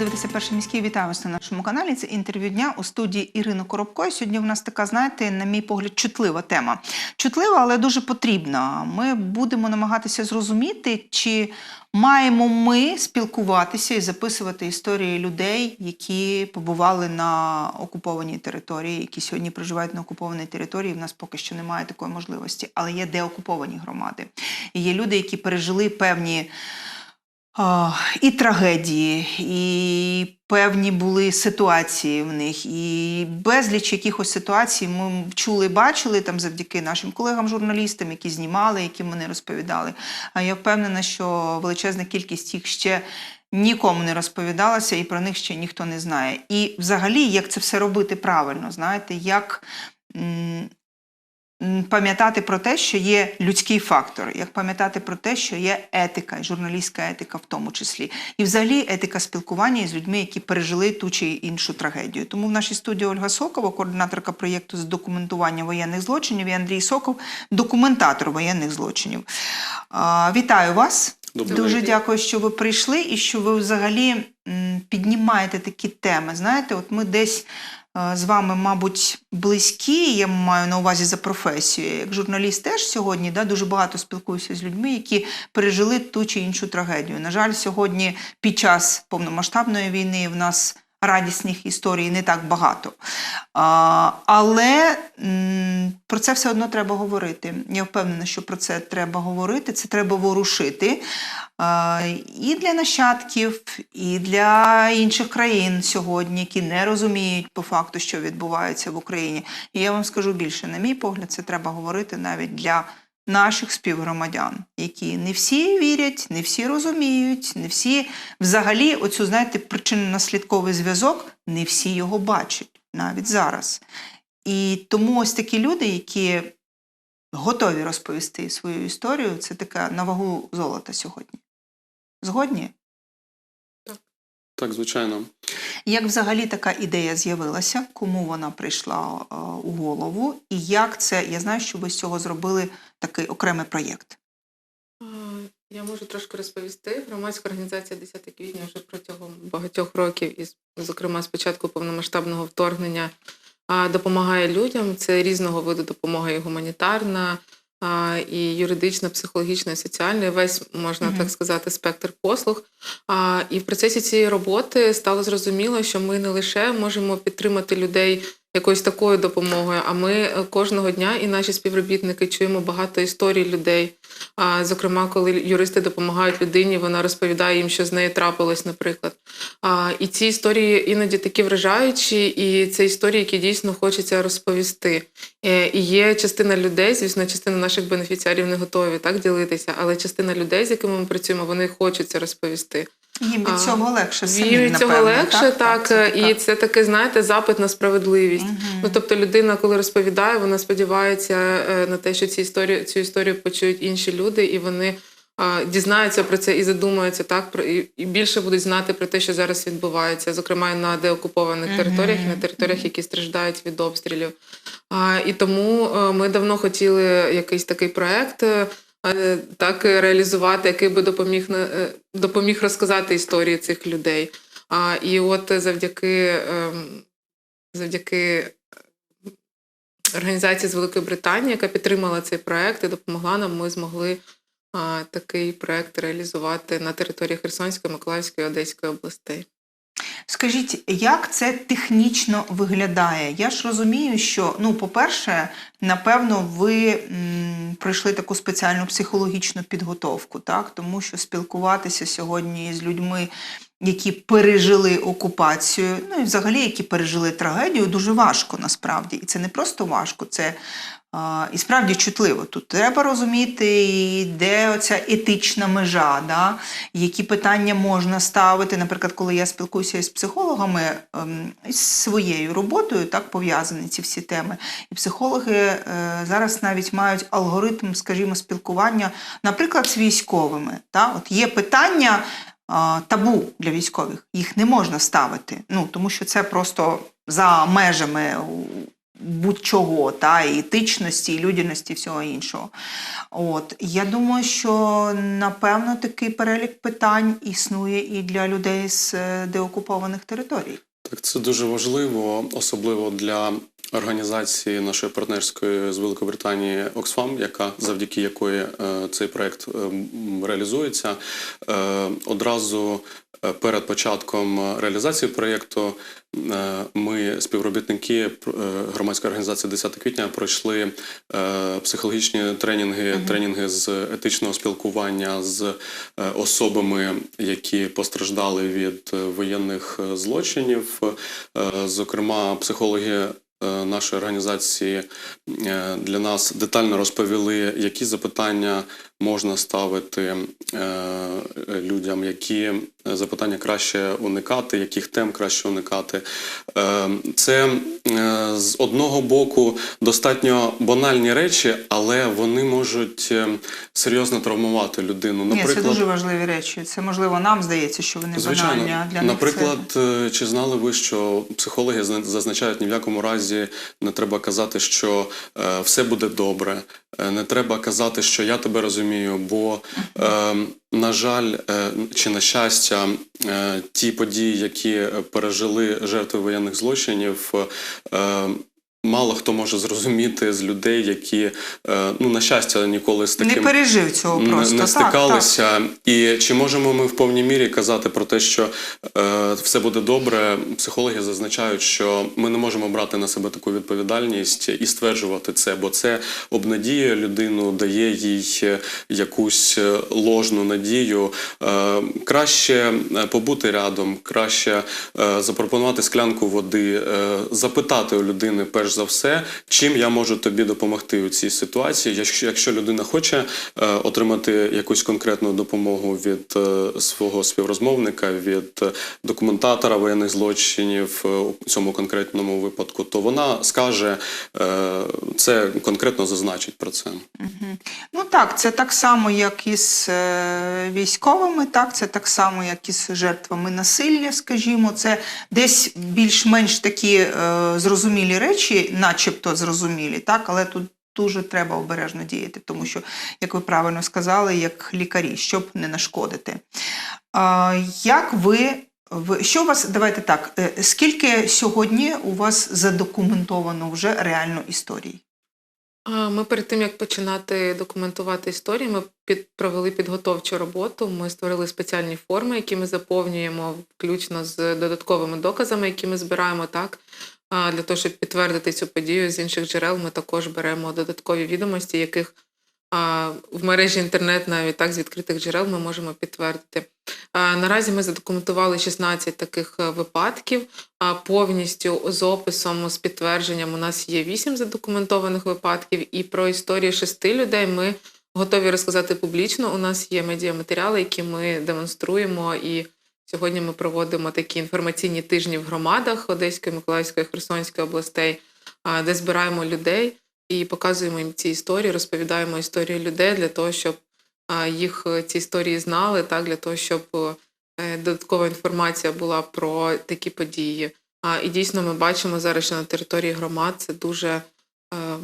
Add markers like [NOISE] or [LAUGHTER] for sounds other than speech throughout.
дивитеся перший міський. Вітаю вас на нашому каналі. Це інтерв'ю дня у студії Ірини Коробко. Сьогодні в нас така, знаєте, на мій погляд, чутлива тема. Чутлива, але дуже потрібна. Ми будемо намагатися зрозуміти, чи маємо ми спілкуватися і записувати історії людей, які побували на окупованій території, які сьогодні проживають на окупованій території. В нас поки що немає такої можливості, але є деокуповані громади. І є люди, які пережили певні. І трагедії, і певні були ситуації в них, і безліч якихось ситуацій ми чули, бачили там завдяки нашим колегам-журналістам, які знімали, які вони розповідали. А я впевнена, що величезна кількість їх ще нікому не розповідалася, і про них ще ніхто не знає. І взагалі, як це все робити правильно, знаєте, як. Пам'ятати про те, що є людський фактор, як пам'ятати про те, що є етика, і журналістська етика в тому числі, і взагалі етика спілкування з людьми, які пережили ту чи іншу трагедію. Тому в нашій студії Ольга Сокова, координаторка проєкту з документування воєнних злочинів, і Андрій Соков, документатор воєнних злочинів. А, Вітаю вас. Добрий Дуже дякую, що ви прийшли і що ви взагалі піднімаєте такі теми. Знаєте, от ми десь з вами, мабуть, близькі, я маю на увазі за професією. Як журналіст теж сьогодні да, дуже багато спілкуюся з людьми, які пережили ту чи іншу трагедію. На жаль, сьогодні під час повномасштабної війни в нас радісних історій не так багато. Але про це все одно треба говорити. Я впевнена, що про це треба говорити, це треба ворушити. І для нащадків, і для інших країн сьогодні, які не розуміють по факту, що відбувається в Україні. І я вам скажу більше, на мій погляд, це треба говорити навіть для наших співгромадян, які не всі вірять, не всі розуміють, не всі взагалі оцю, знаєте, причинно-наслідковий зв'язок, не всі його бачать навіть зараз. І тому ось такі люди, які готові розповісти свою історію, це така на вагу золота сьогодні. Згодні? Так, звичайно. Як взагалі така ідея з'явилася, кому вона прийшла е, у голову, і як це, я знаю, що ви з цього зробили такий окремий проєкт. Я можу трошки розповісти. Громадська організація 10 квітня вже протягом багатьох років, і, зокрема, з початку повномасштабного вторгнення, допомагає людям. Це різного виду допомога і гуманітарна, і юридична, психологічна, і соціальна, і весь, можна Мгм. так сказати, спектр послуг. І в процесі цієї роботи стало зрозуміло, що ми не лише можемо підтримати людей якоюсь такою допомогою, а ми е, кожного дня і наші співробітники чуємо багато історій людей. А, Зокрема, коли юристи допомагають людині, вона розповідає їм, що з нею трапилось, наприклад. А, І ці історії іноді такі вражаючі, і це історії, які дійсно хочеться розповісти. Е, І є частина людей, звісно, частина наших бенефіціарів не готові так ділитися, але частина людей, з якими ми працюємо, вони хочуть це розповісти. Їм від цього легше самим, Їм від цього напевно, легше, так, це і така- це таке, знаєте, запит на справедливість. Мгм. Ну, тобто людина, коли розповідає, вона сподівається е, на те, що ці історії, цю історію почують інші люди, і вони а, дізнаються про це і задумаються так про і, і більше будуть знати про те, що зараз відбувається, зокрема і на деокупованих Мгм. територіях і на територіях, які страждають від обстрілів. А, і тому е, ми давно хотіли якийсь такий проект. Е, е, Так реалізувати, який би допоміг е, допоміг розказати історії цих людей. А, і от завдяки, ем, завдяки організації з Великої Британії, яка підтримала цей проект і допомогла нам, ми змогли такий проект реалізувати на території Херсонської, Миколаївської, Одеської областей. Скажіть, як це технічно виглядає? Я ж розумію, що, ну, по-перше, напевно, ви м, пройшли таку спеціальну психологічну підготовку, так? тому що спілкуватися сьогодні з людьми, які пережили окупацію, ну і взагалі, які пережили трагедію, дуже важко насправді. І це не просто важко, це і справді чутливо. Тут треба розуміти, де оця етична межа, да? які питання можна ставити. Наприклад, коли я спілкуюся з психологами ем, з своєю роботою, так пов'язані ці всі теми. І психологи е, зараз навіть мають алгоритм, скажімо, спілкування, наприклад, з військовими. Так? От є питання. Табу для військових їх не можна ставити, ну тому що це просто за межами будь-чого, та і етичності, і людяності, і всього іншого. От я думаю, що напевно такий перелік питань існує і для людей з е, деокупованих територій. Так, це дуже важливо, особливо для організації нашої партнерської з Великобританії Оксфам, яка завдяки якої е, цей проект е, реалізується. Е, одразу перед початком реалізації проєкту е, ми, співробітники е, громадської організації 10 квітня, пройшли е, психологічні тренінги, тренінги з етичного спілкування з е, особами, які постраждали від е, воєнних е, злочинів. Е, Зокрема, психологи е, нашої організації е, для нас детально розповіли, які запитання можна ставити е, людям, які запитання краще уникати, яких тем краще уникати. Е, Це е, з одного боку достатньо банальні речі, але вони можуть е, серйозно травмувати людину. Ні, це дуже важливі речі. Це можливо нам здається, що вони банальні, а для Наприклад, них це... е, чи знали ви, що психологи зазначають ні в якому разі не треба казати, що е, все буде добре, е, не треба казати, що я тебе розумію, бо, е, на жаль, е, чи на щастя, е, ті події, які пережили жертви воєнних злочинів. е, Мало хто може зрозуміти з людей, які е, ну на щастя ніколи з таким не пережив цього не- просто. не Так, стикалися. І чи можемо ми в повній мірі казати про те, що е, все буде добре? Психологи зазначають, що ми не можемо брати на себе таку відповідальність і стверджувати це, бо це обнадіює людину, дає їй якусь е, ложну надію. Е, краще е, побути рядом, краще е, запропонувати склянку води, е, запитати у людини перш за все, чим я можу тобі допомогти у цій ситуації. Якщо, якщо людина хоче е, отримати якусь конкретну допомогу від е, свого співрозмовника, від е, документатора воєнних злочинів е, у цьому конкретному випадку, то вона скаже е, це конкретно зазначить про це. Ну так, це так само, як і з е, військовими, так, це так само, як і з жертвами насилля, скажімо. Це десь більш-менш такі е, зрозумілі речі, начебто зрозумілі, так, але тут дуже треба обережно діяти, тому що, як ви правильно сказали, як лікарі, щоб не нашкодити. А, як ви. Що у вас, давайте так, е, скільки сьогодні у вас задокументовано вже реально історій? Ми перед тим як починати документувати історії, ми під провели підготовчу роботу. Ми створили спеціальні форми, які ми заповнюємо включно з додатковими доказами, які ми збираємо так. Для того, щоб підтвердити цю подію з інших джерел, ми також беремо додаткові відомості, яких а, в мережі інтернет, навіть так з відкритих джерел, ми можемо підтвердити. Наразі ми задокументували 16 таких е, випадків. А повністю з описом, з підтвердженням у нас є 8 задокументованих випадків, і про історію шести людей ми готові розказати публічно. У нас є медіаматеріали, які ми демонструємо. І сьогодні ми проводимо такі інформаційні тижні в громадах Одеської, Миколаївської, Херсонської областей, де збираємо людей і показуємо їм ці історії, розповідаємо історії людей для того, щоб їх е, ці історії знали, так для того, щоб е, додаткова інформація була про такі події. А, і дійсно ми бачимо зараз, що на території громад це дуже. е,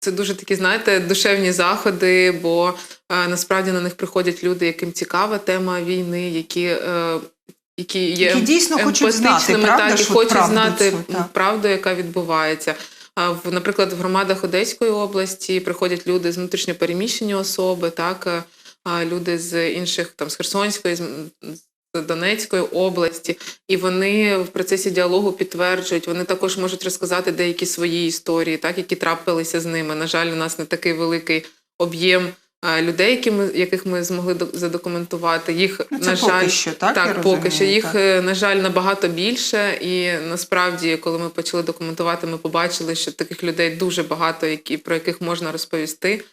Це дуже такі, знаєте, душевні заходи, бо насправді на них приходять люди, яким цікава тема війни, які, які є Які дійсно хочуть знати, правда, так, і хочуть правду знати цю, правду, яка відбувається. В, наприклад, в громадах Одеської області приходять люди з внутрішньопереміщені особи, так, е, люди з інших там з Херсонської, з Донецької області, і вони в процесі діалогу підтверджують, вони також можуть розказати деякі свої історії, так, які трапилися з ними. На жаль, у нас не такий великий об'єм людей, які ми, яких ми змогли до- задокументувати. Їх, Ну, це на поки жаль, що, так, я так, розумію, поки що їх, так. е, на жаль, набагато більше. І насправді, коли ми почали документувати, ми побачили, що таких людей дуже багато, які, про яких можна розповісти.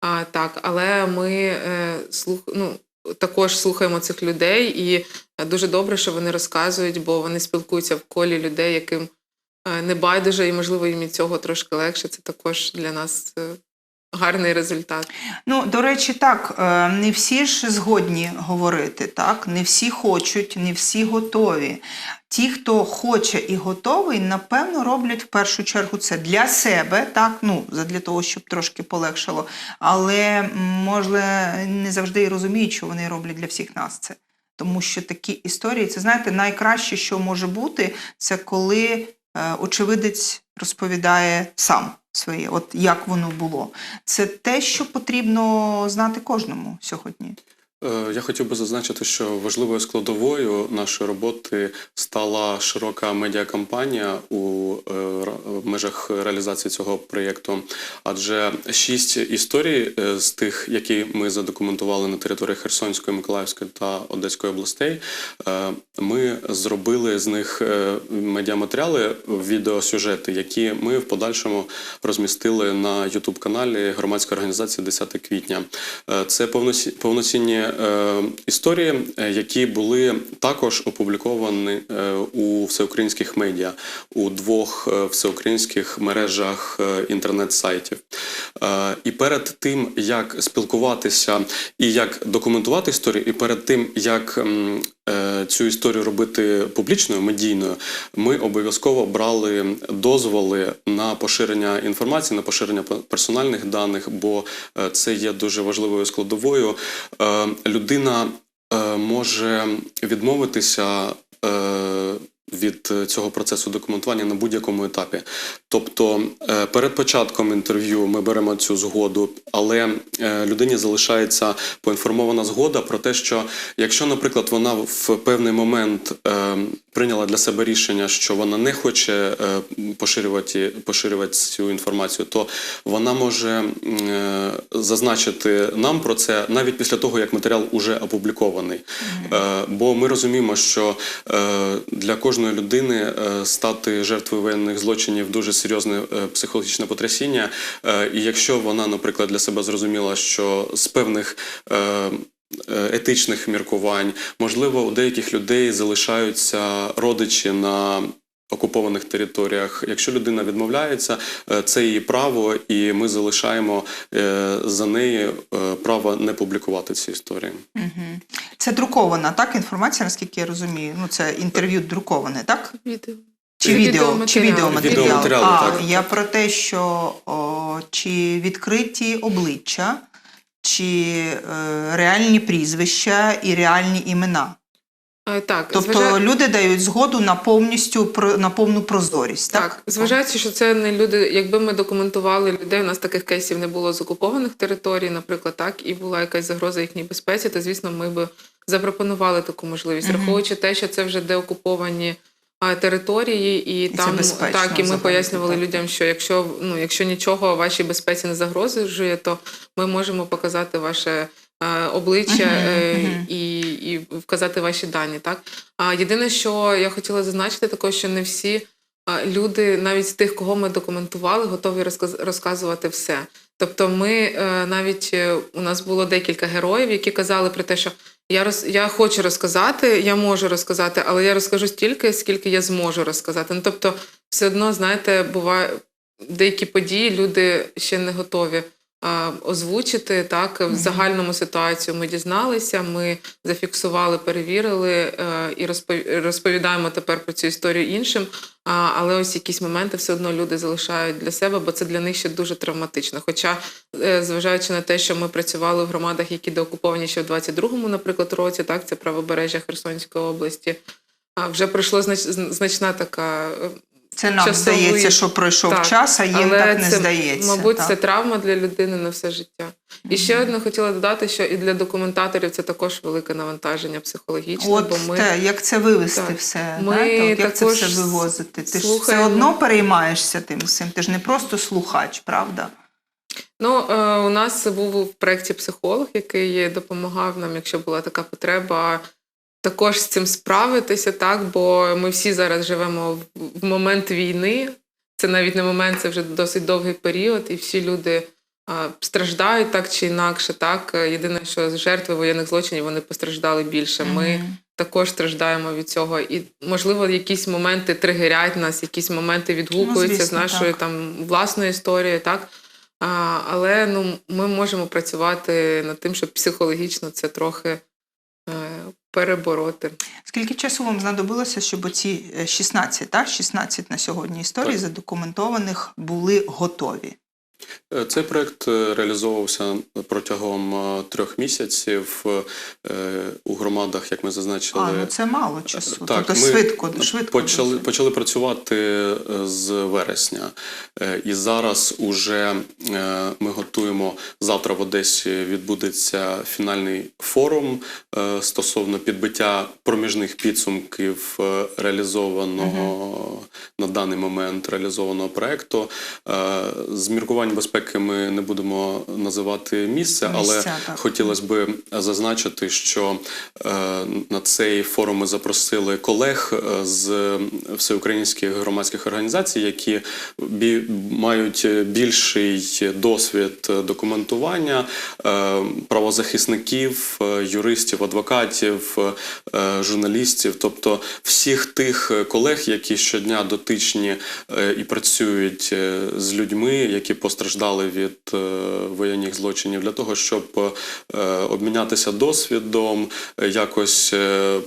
А, так, але ми е, слух, ну, також слухаємо цих людей, і е, дуже добре, що вони розказують, бо вони спілкуються в колі людей, яким е, не байдуже, і можливо їм від цього трошки легше. Це також для нас е, гарний результат. Ну, до речі, так, е, не всі ж згодні говорити, так? Не всі хочуть, не всі готові. Ті, хто хоче і готовий, напевно, роблять в першу чергу це для себе, так, ну, для того, щоб трошки полегшало. Але, може, не завжди і розуміють, що вони роблять для всіх нас це. Тому що такі історії, це знаєте, найкраще, що може бути, це коли очевидець розповідає сам своє, от як воно було. Це те, що потрібно знати кожному сьогодні. Е, Я хотів би зазначити, що важливою складовою нашої роботи стала широка медіакампанія у е, межах реалізації цього проєкту. Адже шість історій е, з тих, які ми задокументували на території Херсонської, Миколаївської та Одеської областей, ми зробили з них медіаматеріали, відеосюжети, які ми в подальшому розмістили на youtube каналі громадської організації 10 квітня. Це повноцінні історії, е, які були також опубліковані е, у всеукраїнських медіа у двох е, всеукраїнських мережах е, інтернет-сайтів. Е, І перед тим, як спілкуватися і як документувати історію, і перед тим, як е, цю історію робити публічною, медійною, ми обов'язково брали дозволи на поширення інформації, на поширення персональних даних, бо е, це є дуже важливою складовою. Е, Людина е, може відмовитися. е, Від цього процесу документування на будь-якому етапі. Тобто е, перед початком інтерв'ю ми беремо цю згоду, але е, людині залишається поінформована згода про те, що якщо, наприклад, вона в певний момент е, прийняла для себе рішення, що вона не хоче поширювати, поширювати цю інформацію, то вона може зазначити нам про це навіть після того, як матеріал уже опублікований. Бо ми розуміємо, що для кожної людини стати жертвою воєнних злочинів дуже серйозне е, психологічне потрясіння. Е, І якщо вона, наприклад, для себе зрозуміла, що з певних е, етичних міркувань, можливо, у деяких людей залишаються родичі на окупованих територіях. Якщо людина відмовляється, це її право, і ми залишаємо за неї право не публікувати ці історії. Угу. Це друкована так інформація, наскільки я розумію. Ну, це інтерв'ю друковане, так? Відео. Чи відео, чи відеоматеріал? Відеоматеріали, а, так. Я про те, що о, чи відкриті обличчя, чи е, реальні прізвища і реальні імена. Е, Так, Тобто зважа- люди дають згоду на повністю на повну прозорість. Так, Так, зважаючи, що це не люди, якби ми документували людей, у нас таких кейсів не було з окупованих територій, наприклад, так, і була якась загроза їхній безпеці, то звісно, ми би запропонували таку можливість, Мгм. враховуючи те, що це вже деокуповані а, території, і, І там безпечно так, і ми пояснювали так. людям, що якщо ну, якщо нічого вашій безпеці не загрожує, то ми можемо показати ваше. е, Обличчя Мгм, е, мгм. і, і вказати ваші дані, так а єдине, що я хотіла зазначити, також що не всі люди, навіть з тих, кого ми документували, готові розказувати все. Тобто, ми е, навіть е, у нас було декілька героїв, які казали про те, що я роз я хочу розказати, я можу розказати, але я розкажу стільки, скільки я зможу розказати. Ну тобто, все одно, знаєте, буває деякі події, люди ще не готові. Озвучити так в загальному ситуацію. Ми дізналися, ми зафіксували, перевірили е, і розпов- розповідаємо тепер про цю історію іншим. Але ось якісь моменти все одно люди залишають для себе, бо це для них ще дуже травматично. Хоча, е, зважаючи на те, що ми працювали в громадах, які деокуповані ще в 22-му, наприклад, році, так це правобережжя Херсонської області. Вже пройшло знач, значна така е, Це нам часовий- здається, що пройшов Так, час, а їм але так не це, здається. Мабуть, так. це травма для людини на все життя. І ще одне хотіла додати, що і для документаторів це також велике навантаження психологічне, От бо ми те, як це вивести Так. все, Ми знаєте? От як це все вивозити? Ти ж все одно переймаєшся тим всім. Ти ж не просто слухач, правда? Ну, е, у нас був в проєкті психолог, який допомагав нам, якщо була така потреба, також з цим справитися, так, бо ми всі зараз живемо в, момент війни. Це навіть не момент, це вже досить довгий період, і всі люди а, страждають так чи інакше. Так, єдине, що жертви воєнних злочинів вони постраждали більше. Ми Мгм. також страждаємо від цього. І, можливо, якісь моменти тригерять нас, якісь моменти відгукуються з звісно, нашою так. там власною історією, так. А, але ну, ми можемо працювати над тим, щоб психологічно це трохи перебороти. Скільки часу вам знадобилося, щоб оці е, 16, так, 16 на сьогодні історій Так. задокументованих були готові? Е, Цей проект е, реалізовувався протягом е, трьох місяців у громадах, як ми зазначили. А, ну це мало часу. Так, тобто ми швидко, швидко почали, почали працювати з вересня. І зараз уже ми готуємо завтра в Одесі відбудеться фінальний форум стосовно підбиття проміжних підсумків реалізованого на даний момент реалізованого проекту. Е, З міркувань безпеки ми не будемо називати місце, але Місця, так. Хотілося б зазначити, що е, на цей форум ми запросили колег е, з всеукраїнських громадських організацій, які бі- мають більший досвід документування е, правозахисників, е, юристів, адвокатів, е, журналістів, тобто всіх тих колег, які щодня дотичні е, і працюють е, з людьми, які постраждали від е, воєнних злочинів, для того, щоб е, обмінятися досвідом, е, якось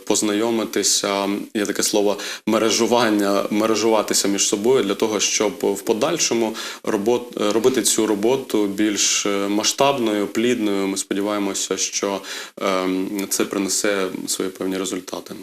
познайомитися. Є таке слово мережування, мережуватися між собою для того, щоб в подальшому робот, робити цю роботу більш масштабною, плідною. Ми сподіваємося, що е, це принесе свої певні результати.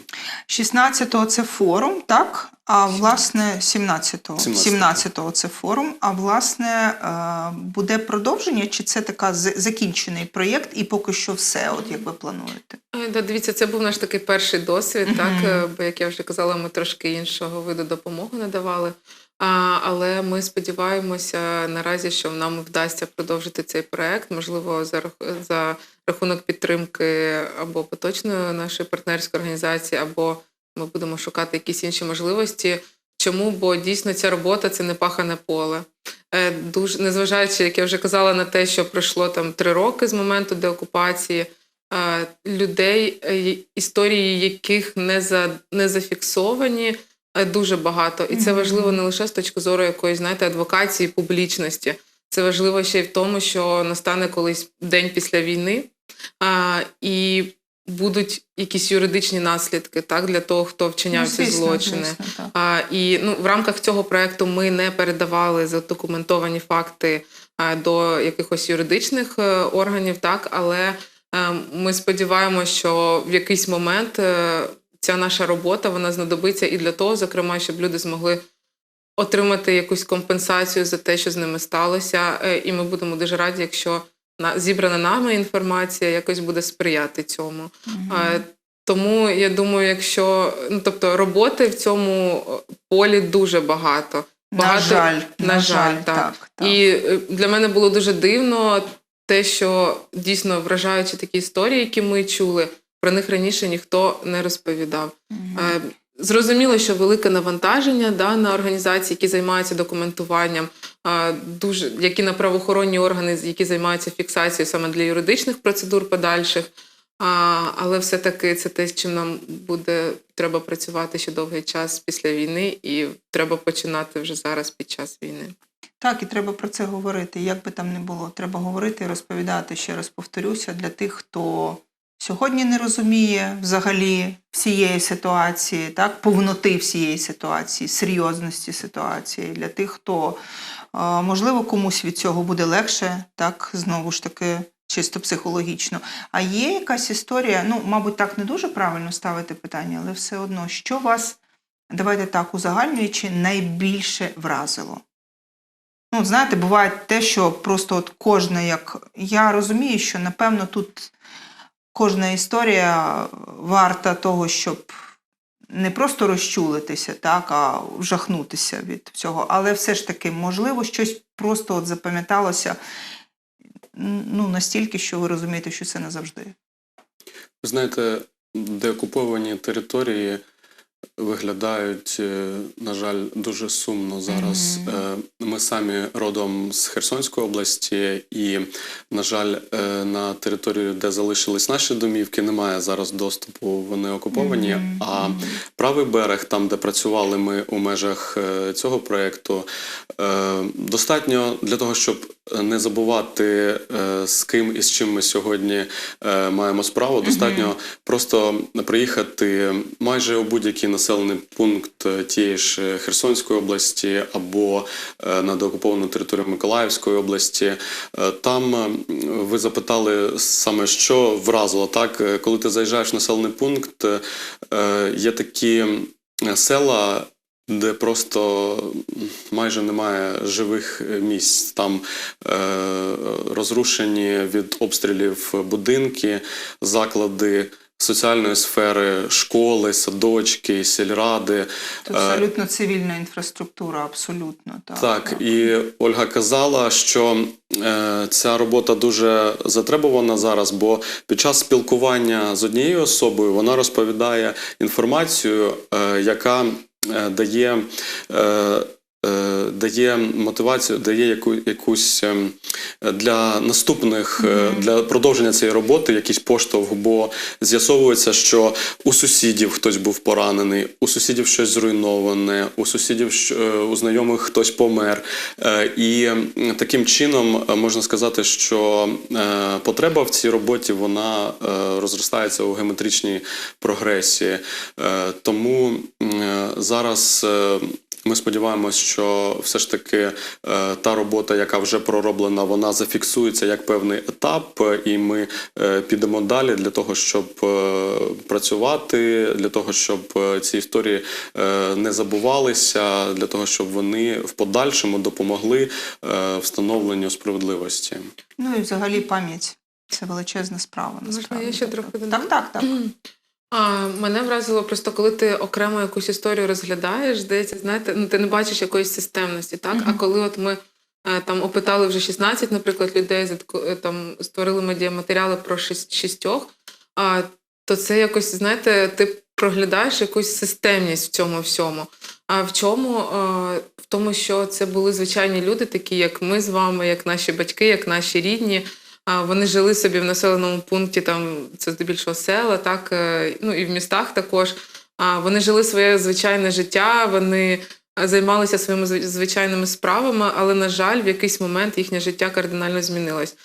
16-го це форум, так? А власне 17-го. 17-го. 17-го це форум. А власне е, буде продовження, чи це така з- закінчений проєкт, і поки що все, от як ви плануєте? Е, Да, дивіться, це був наш такий перший досвід, так е, бо як я вже казала, ми трошки іншого виду допомоги надавали. А, але ми сподіваємося наразі, що нам вдасться продовжити цей проект, можливо, за за рахунок підтримки або поточної нашої партнерської організації, або ми будемо шукати якісь інші можливості. Чому? Бо дійсно ця робота це не пахане поле. Е, Дуже незважаючи, як я вже казала, на те, що пройшло там три роки з моменту деокупації, е, людей, е, історії яких не за не зафіксовані. Дуже багато, і це важливо не лише з точки зору якоїсь знаєте адвокації, публічності. Це важливо ще й в тому, що настане колись день після війни, а, і будуть якісь юридичні наслідки так для того, хто вчиняв Ну, ці злочини. звісно. А, і ну, в рамках цього проекту ми не передавали задокументовані факти а, до якихось юридичних е, органів, так, але е, ми сподіваємося, що в якийсь момент е, ця наша робота вона знадобиться і для того, зокрема, щоб люди змогли отримати якусь компенсацію за те, що з ними сталося. І ми будемо дуже раді, якщо зібрана нами інформація якось буде сприяти цьому. Е, Тому я думаю, якщо ну тобто роботи в цьому е, полі дуже багато. на жаль, на жаль, так. так, так. І е, для мене було дуже дивно те, що дійсно вражаючи такі історії, які ми чули, про них раніше ніхто не розповідав. Мгм. Зрозуміло, що велике навантаження да, на організації, які займаються документуванням, дуже які на правоохоронні органи, які займаються фіксацією саме для юридичних процедур подальших. А, але все-таки це те, з чим нам буде треба працювати ще довгий час після війни, і треба починати вже зараз під час війни. Так, і треба про це говорити. Як би там не було, треба говорити і розповідати. Ще раз повторюся, для тих, хто сьогодні не розуміє взагалі всієї ситуації, так, повноти всієї ситуації, серйозності ситуації, для тих, хто е, можливо комусь від цього буде легше, так, знову ж таки. Чисто психологічно. А є якась історія, ну, мабуть, так не дуже правильно ставити питання, але все одно, що вас, давайте так, узагальнюючи, найбільше вразило? Ну, знаєте, буває те, що просто от кожна як. Я розумію, що напевно тут кожна історія варта того, щоб не просто розчулитися, так, а вжахнутися від всього. Але все ж таки, можливо, щось просто от запам'яталося ну, настільки, що ви розумієте, що це назавжди. Ви знаєте, деокуповані території виглядають, е, на жаль, дуже сумно зараз. Мгм. Е, Ми самі родом з Херсонської області, і, на жаль, е, на територію, де залишились наші домівки, немає зараз доступу. Вони окуповані. Мгм. А Правий берег, там, де працювали ми у межах цього проєкту, достатньо для того, щоб не забувати, з ким і з чим ми сьогодні маємо справу. Достатньо просто приїхати майже у будь-який населений пункт е, тієї ж Херсонської області або е, на деокуповану територію Миколаївської області. Е, Там е, ви запитали саме, що вразило так, Е, коли ти заїжджаєш в населений пункт, е, е, є такі е, села. Де просто майже немає живих е, місць. Там е, розрушені від обстрілів будинки, заклади соціальної сфери, школи, садочки, сільради. Це абсолютно цивільна інфраструктура, абсолютно. Так, Так, і Ольга казала, що е, ця робота дуже затребувана зараз, бо під час спілкування з однією особою вона розповідає інформацію, е, яка е, дає. Е, Дає мотивацію, дає яку, якусь ем, для наступних, е, для продовження цієї роботи якийсь поштовх, бо з'ясовується, що у сусідів хтось був поранений, у сусідів щось зруйноване, у сусідів е, у знайомих хтось помер. І таким чином можна сказати, що потреба в цій роботі вона розростається у геометричній прогресії. Тому зараз. Ми сподіваємось, що все ж таки е, та робота, яка вже пророблена, вона зафіксується як певний етап, і ми е, підемо далі для того, щоб е, працювати, для того, щоб ці історії е, не забувалися, для того, щоб вони в подальшому допомогли е, встановленню справедливості. Ну і взагалі пам'ять це величезна справа. Можна я ще трохи додам? Так, так, так. [CLEARS THROAT] А, мене вразило просто, коли ти окремо якусь історію розглядаєш, здається, знаєте, ну ти не бачиш якоїсь системності, так? А коли от ми е, там опитали вже 16, наприклад, людей, е, там створили медіаматеріали про шість- шістьох, а, то це якось, знаєте, ти проглядаєш якусь системність в цьому всьому. А в чому? Е, В тому, що це були звичайні люди, такі як ми з вами, як наші батьки, як наші рідні. Вони жили собі в населеному пункті, там це здебільшого села, так е, ну і в містах також. Вони жили своє звичайне життя, вони е, займалися своїми звичайними справами, але, на жаль, в якийсь момент їхнє життя кардинально змінилось.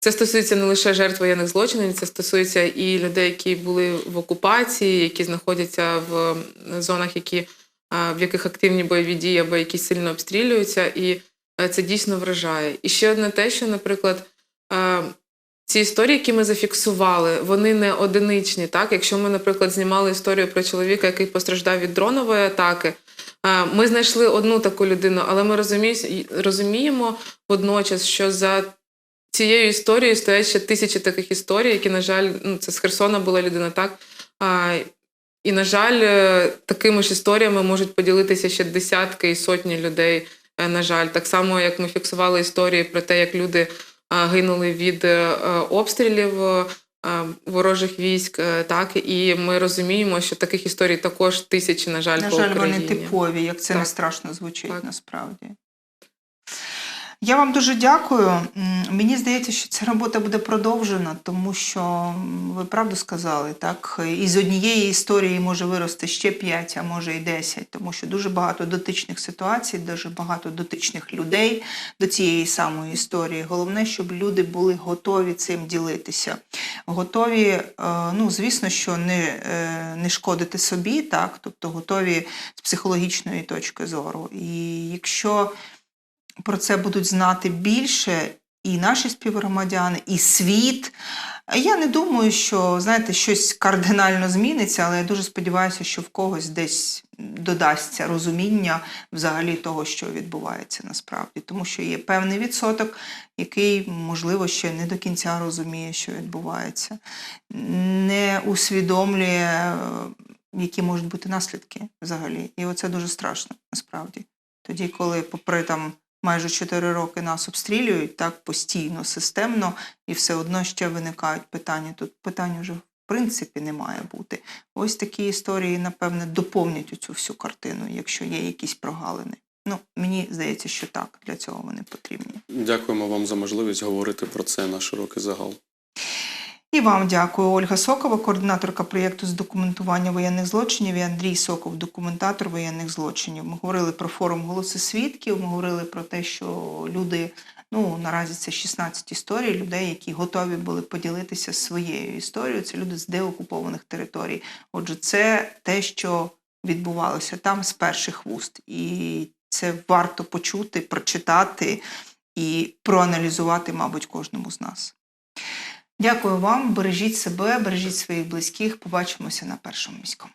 Це стосується не лише жертв воєнних злочинів, це стосується і людей, які були в окупації, які знаходяться в зонах, які, в яких активні бойові дії або які сильно обстрілюються, і е, це дійсно вражає. І ще одне те, що, наприклад, е, ці історії, які ми зафіксували, вони не одиничні. Так? Якщо ми, наприклад, знімали історію про чоловіка, який постраждав від дронової атаки, е, ми знайшли одну таку людину, але ми розуміємо, водночас, що за цією історією стоять ще тисячі таких історій, які, на жаль, ну, це з Херсона була людина, так? І, на жаль, е, такими ж історіями можуть поділитися ще десятки і сотні людей. е, На жаль, так само, як ми фіксували історії про те, як люди гинули від е, обстрілів е, ворожих військ, е, так і ми розуміємо, що таких історій також тисячі, на жаль, На по жаль, вони типові, як це не страшно звучить Так. насправді. Я вам дуже дякую. Мені здається, що ця робота буде продовжена, тому що ви правду сказали, так із однієї історії може вирости ще 5, а може і 10, тому що дуже багато дотичних ситуацій, дуже багато дотичних людей до цієї самої історії. Головне, щоб люди були готові цим ділитися. Готові, е, ну звісно, що не, е, не шкодити собі, так, тобто готові з психологічної точки зору. І якщо про це будуть знати більше і наші співгромадяни, і світ. Я не думаю, що знаєте, щось кардинально зміниться, але я дуже сподіваюся, що в когось десь додасться розуміння взагалі того, що відбувається насправді, тому що є певний відсоток, який, можливо, ще не до кінця розуміє, що відбувається, не усвідомлює, які можуть бути наслідки взагалі. І оце дуже страшно насправді. Тоді, коли, попри там майже 4 роки нас обстрілюють так постійно, системно, і все одно ще виникають питання. Тут питань вже в принципі не має бути. Ось такі історії, напевне, доповнять цю всю картину, якщо є якісь прогалини. Ну, мені здається, що так, для цього вони потрібні. Дякуємо вам за можливість говорити про це на широкий загал. І вам дякую, Ольга Сокова, координаторка проєкту з документування воєнних злочинів, і Андрій Соков, документатор воєнних злочинів. Ми говорили про форум голоси свідків. Ми говорили про те, що люди, ну наразі це 16 історій, людей, які готові були поділитися своєю історією. Це люди з деокупованих територій. Отже, це те, що відбувалося там з перших вуст, і це варто почути, прочитати і проаналізувати, мабуть, кожному з нас. Дякую вам, бережіть себе, бережіть своїх близьких. Побачимося на першому міському.